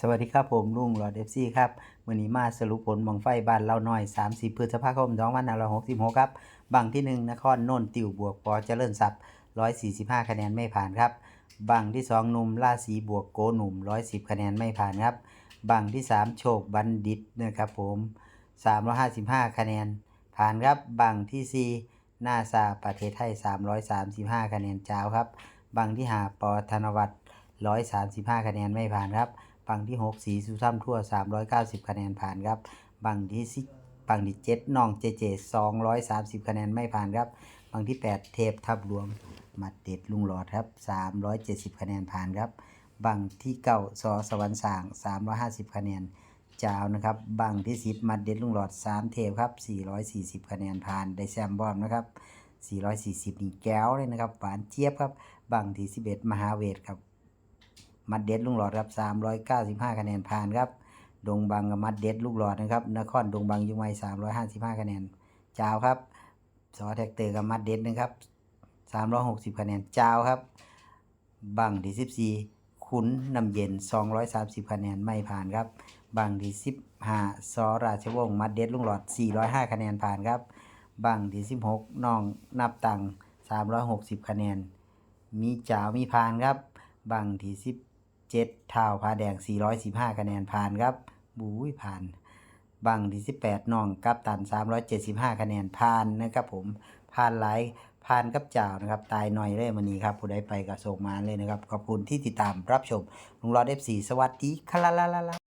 สวัสดีครับผมลุงหลอดเอฟซีครับวันนี้มาสรุปผลบังไฟบ้านเราหน่อย 30พฤษภาคม2566ครับบังที่ 1 นครนนติวบวกปอเจริญทรัพย์145 คะแนนไม่ผ่านครับบังที่ 2 หนุ่มราศีบวกโกหนุ่ม 110 คะแนนไม่ผ่านครับบังที่ 3 โชคบัณฑิตนะครับผม355 คะแนน ผ่านครับบังที่ 4 นาซาประเทศไทย 335 คะแนนจ้าวครับบังที่5ปอธนวัฒน์135 คะแนนไม่ผ่านครับ บังที่ 6 สีสุซ้ำทั่ว 390 คะแนนผ่านครับ บังที่สิบังที่7น้องเจเจ230 คะแนนไม่ผ่านครับ บังที่ 8 เทพทับหลวงมัดเด็ดลุงหลอดครับ 370 คะแนนผ่านครับ บังที่เก้าสอสวรรค์สร้าง 350 คะแนนจาวนะครับบังที่10มัดเด็ดลุงหลอด 3 เทพครับ 440 คะแนนผ่านได้แซมบอมนะครับ 440นี่แก้วเลยนะครับหวานเจี๊ยบครับ บังที่11 มหาเวทครับ มัดเด็ดลุงหลอดครับ395 คะแนนผ่านครับ ดงบังกับมัดเด็ดลูกหลอดนะครับ นครดงบังยุงไม355 คะแนนจาวครับสอแท็กเตอร์กับมัดเด็ดนะครับ360 คะแนนจาวครับ บังที่14ขุนน้ำเย็น 230 คะแนนไม่ผ่านครับ บังที่15สอราชวงศ์มัดเด็ดลุงหลอด 405 คะแนนผ่านครับ บังที่16น้องนับตัง360 คะแนน มีจาวมีผ่านครับ บังที่สิบ เจ็ดเท่าพาแดง 415 คะแนนผ่านครับบูยผ่าน บังที่ 18น้องกัปตัน 375 คะแนนผ่านนะครับผมผ่านหลายผ่านกับจ่าวนะครับ ตายหน่อยเลยวันนี้ครับ ผู้ใดไปกับโศกมาเลยนะครับ ขอบคุณที่ติดตามรับชมลุงรอด F4 สวัสดีคลาลาลา